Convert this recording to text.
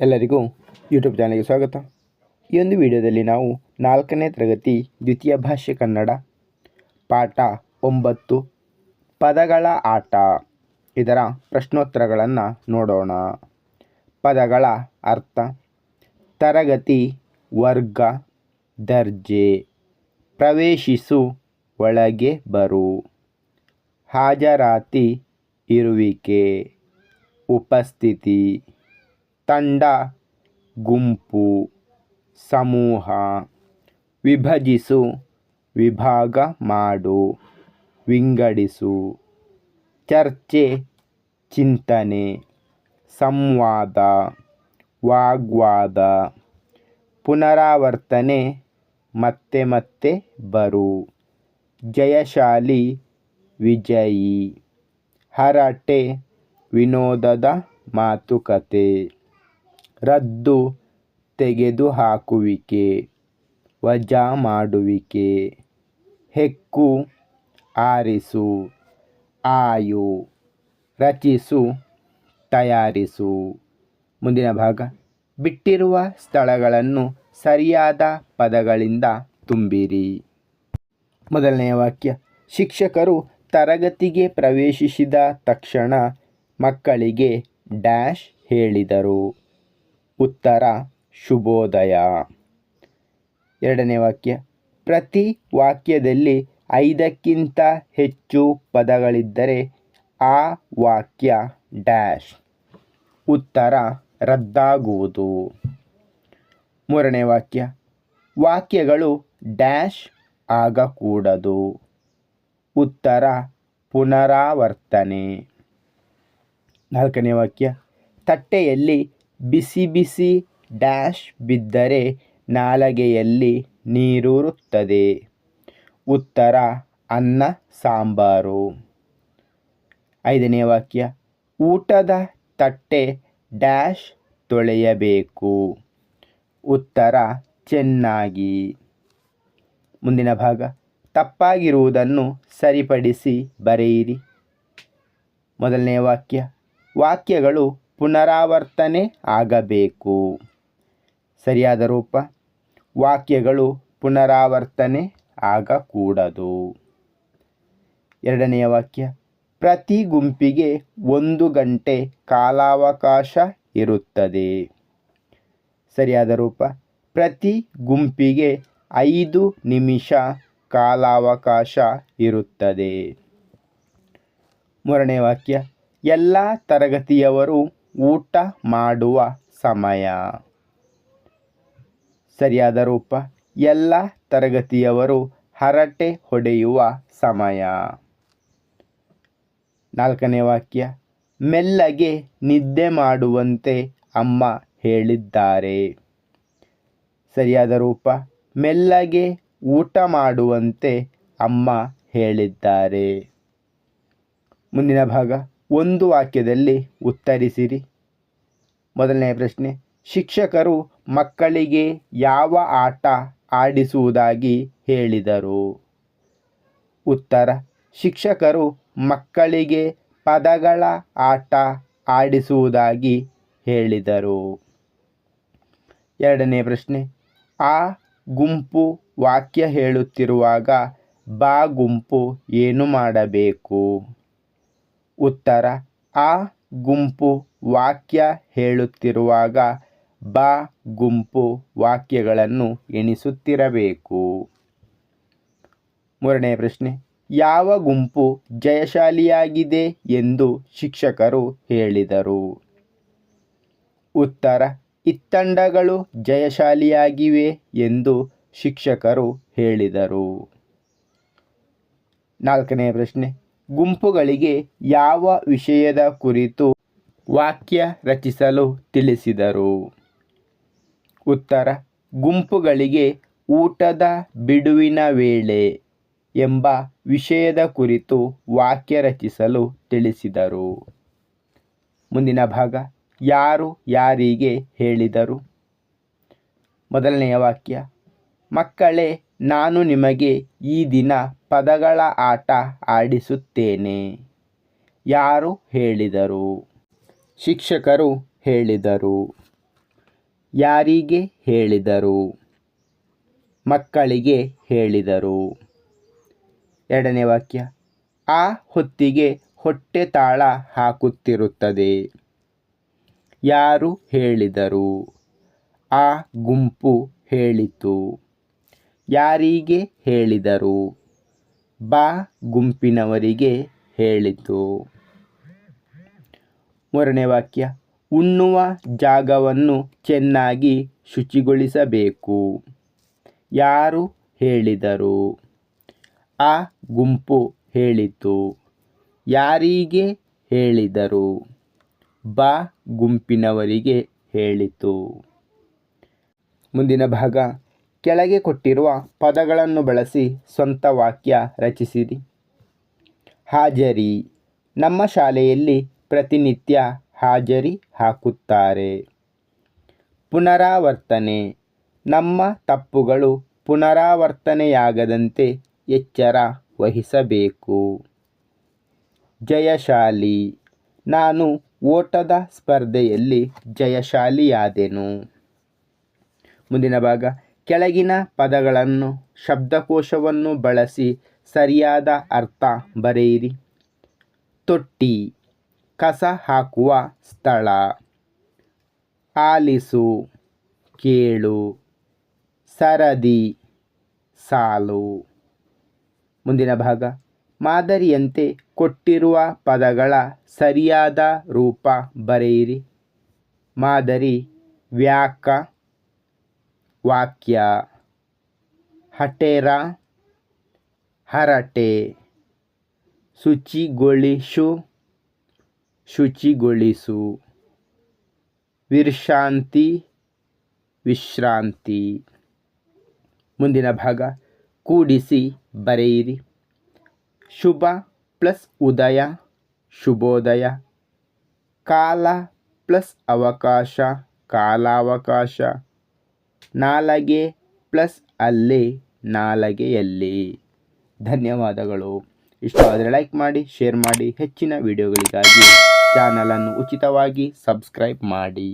ಎಲ್ಲರಿಗೂ ಯೂಟ್ಯೂಬ್ ಚಾನಲ್ಗೆ ಸ್ವಾಗತ. ಈ ಒಂದು ವಿಡಿಯೋದಲ್ಲಿ ನಾವು ನಾಲ್ಕನೇ ತರಗತಿ ದ್ವಿತೀಯ ಭಾಷೆ ಕನ್ನಡ ಪಾಠ ಒಂಬತ್ತು, ಪದಗಳ ಆಟ. ಇದರ ಪ್ರಶ್ನೋತ್ತರಗಳನ್ನು ನೋಡೋಣ. ಪದಗಳ ಅರ್ಥ, ತರಗತಿ ವರ್ಗ, ದರ್ಜೆ, ಪ್ರವೇಶಿಸು, ಒಳಗೆ ಬರು. ಹಾಜರಾತಿ, ಇರುವಿಕೆ, ಉಪಸ್ಥಿತಿ. ತಂಡ, ಗುಂಪು, ಸಮೂಹ, ವಿಭಜಿಸು, ವಿಭಾಗ ಮಾಡು, ವಿಂಗಡಿಸು, ಚರ್ಚೆ, ಚಿಂತನೆ, ಸಂವಾದ, ವಾಗ್ವಾದ, ಪುನರಾವರ್ತನೆ, ಮತ್ತೆ ಮತ್ತೆ ಬರು, ಜಯಶಾಲಿ, ವಿಜಯಿ, ಹರಟೆ, ವಿನೋದದ ಮಾತುಕತೆ. ರದ್ದು ತೆಗೆದುಹಾಕುವಿಕೆ, ವಜಾ ಮಾಡುವಿಕೆ, ಹೆಕ್ಕು ಆರಿಸು, ಆಯು ರಚಿಸು, ತಯಾರಿಸು. ಮುಂದಿನ ಭಾಗ. ಬಿಟ್ಟಿರುವ ಸ್ಥಳಗಳನ್ನು ಸರಿಯಾದ ಪದಗಳಿಂದ ತುಂಬಿರಿ. ಮೊದಲನೆಯ ವಾಕ್ಯ. ಶಿಕ್ಷಕರು ತರಗತಿಗೆ ಪ್ರವೇಶಿಸಿದ ತಕ್ಷಣ ಮಕ್ಕಳಿಗೆ ಡ್ಯಾಶ್ ಹೇಳಿದರು. ಉತ್ತರ ಶುಭೋದಯ. ಎರಡನೇ ವಾಕ್ಯ. ಪ್ರತಿ ವಾಕ್ಯದಲ್ಲಿ ಐದಕ್ಕಿಂತ ಹೆಚ್ಚು ಪದಗಳಿದ್ದರೆ ಆ ವಾಕ್ಯ ಡ್ಯಾಶ್. ಉತ್ತರ ರದ್ದಾಗುವುದು. ಮೂರನೇ ವಾಕ್ಯ. ವಾಕ್ಯಗಳು ಡ್ಯಾಶ್ ಆಗಕೂಡದು. ಉತ್ತರ ಪುನರಾವರ್ತನೆ. ನಾಲ್ಕನೇ ವಾಕ್ಯ. ತಟ್ಟೆಯಲ್ಲಿ ಬಿಸಿ ಬಿಸಿ ಡ್ಯಾಶ್ ಬಿದ್ದರೆ ನಾಲಗೆಯಲ್ಲಿ ನೀರೂರುತ್ತದೆ. ಉತ್ತರ, ಅನ್ನ, ಸಾಂಬಾರು. ಐದನೇ ವಾಕ್ಯ. ಊಟದ ತಟ್ಟೆ ಡ್ಯಾಶ್ ತೊಳೆಯಬೇಕು. ಉತ್ತರ, ಚೆನ್ನಾಗಿ. ಮುಂದಿನ ಭಾಗ. ತಪ್ಪಾಗಿರುವುದನ್ನು ಸರಿಪಡಿಸಿ ಬರೆಯಿರಿ. ಮೊದಲನೇ ವಾಕ್ಯ. ವಾಕ್ಯಗಳು ಪುನರಾವರ್ತನೆ ಆಗಬೇಕು. ಸರಿಯಾದ ರೂಪ? ವಾಕ್ಯಗಳು ಪುನರಾವರ್ತನೆ ಆಗಕೂಡದು. ಎರಡನೆಯ ವಾಕ್ಯ, ಪ್ರತಿ ಗುಂಪಿಗೆ ಒಂದು ಗಂಟೆ ಕಾಲಾವಕಾಶ ಇರುತ್ತದೆ. ಸರಿಯಾದ ರೂಪ, ಪ್ರತಿ ಗುಂಪಿಗೆ ಐದು ನಿಮಿಷ ಕಾಲಾವಕಾಶ ಇರುತ್ತದೆ. ಮೂರನೇ ವಾಕ್ಯ, ಎಲ್ಲ ತರಗತಿಯವರು ಊಟ ಮಾಡುವ ಸಮಯ. ಸರಿಯಾದ ರೂಪ. ಎಲ್ಲ ತರಗತಿಯವರು ಹರಟೆ ಹೊಡೆಯುವ ಸಮಯ. ನಾಲ್ಕನೇ ವಾಕ್ಯ. ಮೆಲ್ಲಗೆ ನಿದ್ದೆ ಮಾಡುವಂತೆ ಅಮ್ಮ ಹೇಳಿದ್ದಾರೆ. ಸರಿಯಾದ ರೂಪ. ಮೆಲ್ಲಗೆ ಊಟ ಮಾಡುವಂತೆ ಅಮ್ಮ ಹೇಳಿದ್ದಾರೆ. ಮುಂದಿನ ಭಾಗ. ಒಂದು ವಾಕ್ಯದಲ್ಲಿ ಉತ್ತರಿಸಿರಿ. ಮೊದಲನೇ ಪ್ರಶ್ನೆ, ಶಿಕ್ಷಕರು ಮಕ್ಕಳಿಗೆ ಯಾವ ಆಟ ಆಡಿಸುವುದಾಗಿ ಹೇಳಿದರು? ಉತ್ತರ, ಶಿಕ್ಷಕರು ಮಕ್ಕಳಿಗೆ ಪದಗಳ ಆಟ ಆಡಿಸುವುದಾಗಿ ಹೇಳಿದರು. ಎರಡನೇ ಪ್ರಶ್ನೆ, ಆ ಗುಂಪು ವಾಕ್ಯ ಹೇಳುತ್ತಿರುವಾಗ ಬಾ ಗುಂಪು ಏನು ಮಾಡಬೇಕು? ಉತ್ತರ. ಆ ಗುಂಪು ವಾಕ್ಯ ಹೇಳುತ್ತಿರುವಾಗ ಬ ಗುಂಪು ವಾಕ್ಯಗಳನ್ನು ಎಣಿಸುತ್ತಿರಬೇಕು. ಮೂರನೇ ಪ್ರಶ್ನೆ. ಯಾವ ಗುಂಪು ಜಯಶಾಲಿಯಾಗಿದೆ ಎಂದು ಶಿಕ್ಷಕರು ಹೇಳಿದರು. ಉತ್ತರ. ಇತ್ತಂಡಗಳು ಜಯಶಾಲಿಯಾಗಿವೆ ಎಂದು ಶಿಕ್ಷಕರು ಹೇಳಿದರು. ನಾಲ್ಕನೇ ಪ್ರಶ್ನೆ. ಗುಂಪುಗಳಿಗೆ ಯಾವ ವಿಷಯದ ಕುರಿತು ವಾಕ್ಯ ರಚಿಸಲು ತಿಳಿಸಿದರು. ಉತ್ತರ, ಗುಂಪುಗಳಿಗೆ ಊಟದ ಬಿಡುವಿನ ವೇಳೆ ಎಂಬ ವಿಷಯದ ಕುರಿತು ವಾಕ್ಯ ರಚಿಸಲು ತಿಳಿಸಿದರು. ಮುಂದಿನ ಭಾಗ, ಯಾರು ಯಾರಿಗೆ ಹೇಳಿದರು? ಮೊದಲನೆಯ ವಾಕ್ಯ, ಮಕ್ಕಳೇ ನಾನು ನಿಮಗೆ ಈ ದಿನ ಪದಗಳ ಆಟ ಆಡಿಸುತ್ತೇನೆ. ಯಾರು ಹೇಳಿದರು? ಶಿಕ್ಷಕರು ಹೇಳಿದರು. ಯಾರಿಗೆ ಹೇಳಿದರು? ಮಕ್ಕಳಿಗೆ ಹೇಳಿದರು. ಎರಡನೇ ವಾಕ್ಯ. ಆ ಹೊತ್ತಿಗೆ ಹೊಟ್ಟೆ ತಾಳ ಹಾಕುತ್ತಿರುತ್ತದೆ. ಯಾರು ಹೇಳಿದರು? ಆ ಗುಂಪು ಹೇಳಿತು. ಯಾರಿಗೆ ಹೇಳಿದರು? ಬಾ ಗುಂಪಿನವರಿಗೆ ಹೇಳಿತು. ಮೂರನೇ ವಾಕ್ಯ. ಉಣ್ಣುವ ಜಾಗವನ್ನು ಚೆನ್ನಾಗಿ ಶುಚಿಗೊಳಿಸಬೇಕು. ಯಾರು ಹೇಳಿದರು? ಆ ಗುಂಪು ಹೇಳಿತು. ಯಾರಿಗೆ ಹೇಳಿದರು? ಬಾ ಗುಂಪಿನವರಿಗೆ ಹೇಳಿತು. ಮುಂದಿನ ಭಾಗ. ಕೆಳಗೆ ಕೊಟ್ಟಿರುವ ಪದಗಳನ್ನು ಬಳಸಿ ಸ್ವಂತ ವಾಕ್ಯ ರಚಿಸಿರಿ. ಹಾಜರಿ. ನಮ್ಮ ಶಾಲೆಯಲ್ಲಿ ಪ್ರತಿನಿತ್ಯ ಹಾಜರಿ ಹಾಕುತ್ತಾರೆ. ಪುನರಾವರ್ತನೆ. ನಮ್ಮ ತಪ್ಪುಗಳು ಪುನರಾವರ್ತನೆಯಾಗದಂತೆ ಎಚ್ಚರ ವಹಿಸಬೇಕು. ಜಯಶಾಲಿ. ನಾನು ಓಟದ ಸ್ಪರ್ಧೆಯಲ್ಲಿ ಜಯಶಾಲಿಯಾದೆನು. ಮುಂದಿನ ಭಾಗ. ಕೆಳಗಿನ ಪದಗಳನ್ನು ಶಬ್ದಕೋಶವನ್ನು ಬಳಸಿ ಸರಿಯಾದ ಅರ್ಥ ಬರೆಯಿರಿ. ತೊಟ್ಟಿ, ಕಸ ಹಾಕುವ ಸ್ಥಳ. ಆಲಿಸು, ಕೇಳು. ಸರದಿ, ಸಾಲು. ಮುಂದಿನ ಭಾಗ. ಮಾದರಿಯಂತೆ ಕೊಟ್ಟಿರುವ ಪದಗಳ ಸರಿಯಾದ ರೂಪ ಬರೆಯಿರಿ. ಮಾದರಿ, ವ್ಯಾಕ. ವಾಕ್ಯ. ಹಟೇರ. ಹರಟೆ. ಶುಚಿಗೊಳಿಸು. ಶುಚಿಗೊಳಿಸು. ವಿಶ್ರಾಂತಿ. ವಿಶ್ರಾಂತಿ. ಮುಂದಿನ ಭಾಗ. ಕೂಡಿಸಿ ಬರೆಯಿರಿ. ಶುಭ ಪ್ಲಸ್ ಉದಯ. ಶುಭೋದಯ. ಕಾಲ ಪ್ಲಸ್ ಅವಕಾಶ. ಕಾಲಾವಕಾಶ. ನಾಲಗೆ ಪ್ಲಸ್ ಅಲ್ಲಿ ನಾಲಗೆಯಲ್ಲಿ ಧನ್ಯವಾದಗಳು. ಇಷ್ಟವಾದರೆ ಲೈಕ್ ಮಾಡಿ ಶೇರ್ ಮಾಡಿ, ಹೆಚ್ಚಿನ ವಿಡಿಯೋಗಳಿಗಾಗಿ ಚಾನಲನ್ನು ಉಚಿತವಾಗಿ ಸಬ್ಸ್ಕ್ರೈಬ್ ಮಾಡಿ.